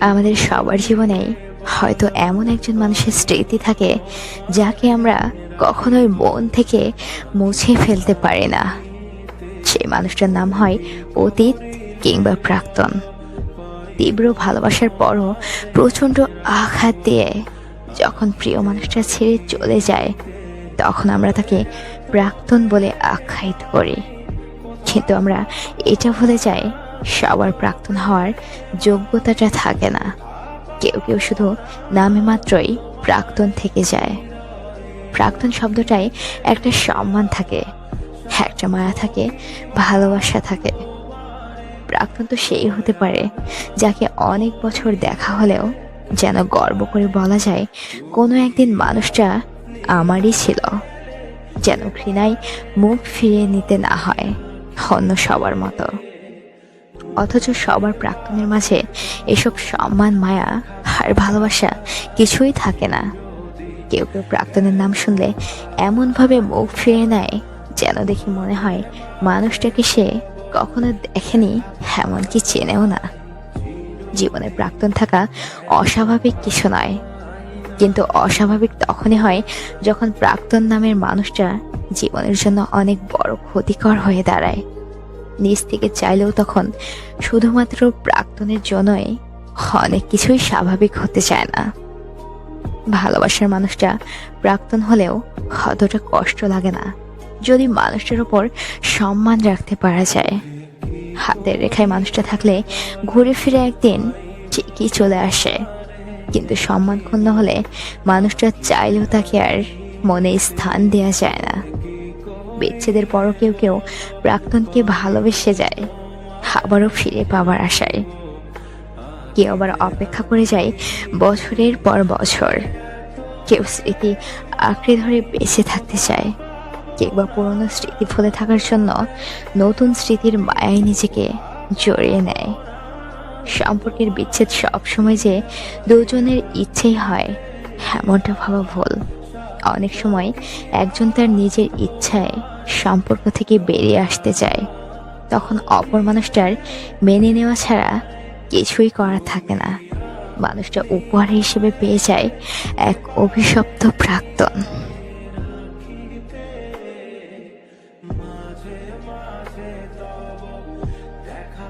আমাদের সবার জীবনে হয়তো এমন একজন মানুষের স্মৃতি থাকে যাকে আমরা কখনোই মন থেকে মুছে ফেলতে পারি না। সেই মানুষটার নাম হয় অতীত কিংবা প্রাক্তন। তীব্র ভালোবাসার পরও প্রচণ্ড আঘাত দিয়ে যখন প্রিয় মানুষটা ছেড়ে চলে যায়, তখন আমরা তাকে প্রাক্তন বলে আখ্যায়িত করি। কিন্তু আমরা এটা ভুলে যাই সবার প্রাক্তন হওয়ার যোগ্যতাটা থাকে না। কেউ কেউ শুধু নামে মাত্রই প্রাক্তন থেকে যায়। প্রাক্তন শব্দটাই একটা সম্মান থাকে, একটা মায়া থাকে, ভালোবাসা থাকে। প্রাক্তন তো সেই হতে পারে যাকে অনেক বছর দেখা হলেও যেন গর্ব করে বলা যায়, কোনো একদিন মানুষটা আমারই ছিল। যেন ঘৃণায় মুখ ফিরিয়ে নিতে না হয়, অন্য সবার মতো। অথচ সবার প্রাক্তনের মাঝে এসব সম্মান, মায়া আর ভালোবাসা কিছুই থাকে না। কেউ কেউ প্রাক্তনের নাম শুনলে এমনভাবে মুখ ফিরে নেয় যেন দেখি মনে হয় মানুষটাকে সে কখনো দেখেনি, এমনকি চেনেও না। জীবনে প্রাক্তন থাকা অস্বাভাবিক কিছু নয়। কিন্তু অস্বাভাবিক তখনই হয় যখন প্রাক্তন নামের মানুষটা জীবনের জন্য অনেক বড় ক্ষতিকর হয়ে দাঁড়ায়। নিজ থেকে চাইলেও তখন শুধুমাত্র প্রাক্তনের জন্যই অনেক কিছুই স্বাভাবিক হতে চায় না। ভালোবাসার মানুষটা প্রাক্তন হলেও অতটা কষ্ট লাগে না, যদি মানুষটার ওপর সম্মান রাখতে পারা যায়। হাতের রেখায় মানুষটা থাকলে ঘুরে ফিরে একদিন ঠিকই চলে আসে, কিন্তু সম্মান ক্ষুণ্ণ হলে মানুষটা চাইলেও তাকে আর মনে স্থান দেওয়া যায় না। বিচ্ছেদের পরও কেউ কেউ প্রাক্তনকে ভালোবেসে যায়, আবারও ফিরে পাবার আশায়। কেউ আবার অপেক্ষা করে যায় বছরের পর বছর। কেউ স্মৃতি আঁকড়ে ধরে বেঁচে থাকতে চায় কেউ বা পুরনো স্মৃতি ভুলে থাকার জন্য নতুন স্মৃতির মায়ায় নিজেকে জড়িয়ে নেয়। সম্পর্কের বিচ্ছেদ সবসময় যে দুজনের ইচ্ছেই হয়, এমনটা ভাবা ভুল। অনেক সময় একজন তার নিজের ইচ্ছায় সম্পর্ক থেকে বেরিয়ে আসতে চায়। তখন অপর মানুষটার মেনে নেওয়া ছাড়া কিছুই করা থাকে না। মানুষটা উপহার হিসেবে পেয়ে যায় এক অভিশপ্ত প্রাক্তন। দেখা